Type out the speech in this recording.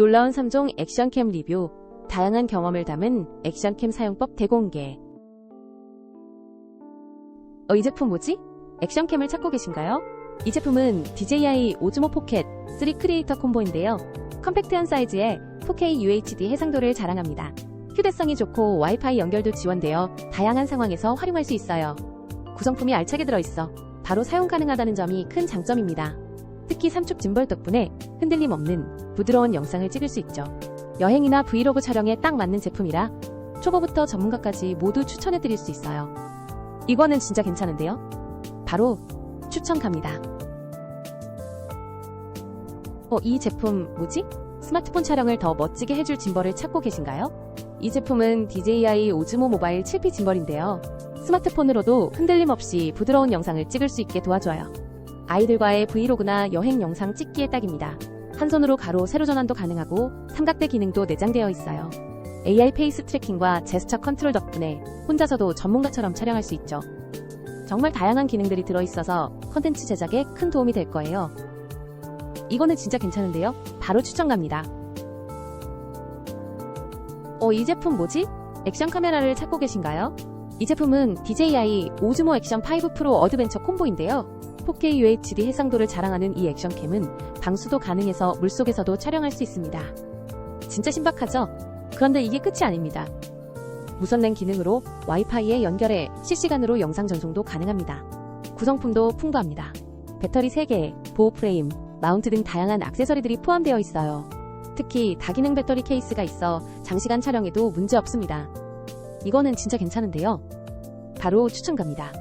놀라운 3종 액션캠 리뷰, 다양한 경험을 담은 액션캠 사용법 대공개. 어, 이 제품 뭐지? 액션캠을 찾고 계신가요? 이 제품은 DJI 오즈모 포켓 3 크리에이터 콤보인데요. 컴팩트한 사이즈에 4K UHD 해상도를 자랑합니다. 휴대성이 좋고 와이파이 연결도 지원되어 다양한 상황에서 활용할 수 있어요. 구성품이 알차게 들어있어 바로 사용 가능하다는 점이 큰 장점입니다. 특히 삼축 짐벌 덕분에 흔들림 없는 부드러운 영상을 찍을 수 있죠. 여행이나 브이로그 촬영에 딱 맞는 제품이라 초보부터 전문가까지 모두 추천해드릴 수 있어요. 이거는 진짜 괜찮은데요? 바로 추천 갑니다. 어, 이 제품 뭐지? 스마트폰 촬영을 더 멋지게 해줄 짐벌을 찾고 계신가요? 이 제품은 DJI 오즈모 모바일 7P 짐벌인데요. 스마트폰으로도 흔들림 없이 부드러운 영상을 찍을 수 있게 도와줘요. 아이들과의 브이로그나 여행 영상 찍기에 딱입니다. 한 손으로 가로 세로 전환도 가능하고 삼각대 기능도 내장되어 있어요. AI 페이스 트래킹과 제스처 컨트롤 덕분에 혼자서도 전문가처럼 촬영할 수 있죠. 정말 다양한 기능들이 들어있어서 컨텐츠 제작에 큰 도움이 될 거예요. 이거는 진짜 괜찮은데요? 바로 추천 갑니다. 어, 이 제품 뭐지? 액션 카메라를 찾고 계신가요? 이 제품은 DJI 오즈모 액션 5 프로 어드벤처 콤보인데요. 4K UHD 해상도를 자랑하는 이 액션캠은 방수도 가능해서 물속에서도 촬영할 수 있습니다. 진짜 신박하죠? 그런데 이게 끝이 아닙니다. 무선랜 기능으로 와이파이에 연결해 실시간으로 영상 전송도 가능합니다. 구성품도 풍부합니다. 배터리 3개, 보호 프레임, 마운트 등 다양한 액세서리들이 포함되어 있어요. 특히 다기능 배터리 케이스가 있어 장시간 촬영에도 문제 없습니다. 이거는 진짜 괜찮은데요. 바로 추천 갑니다.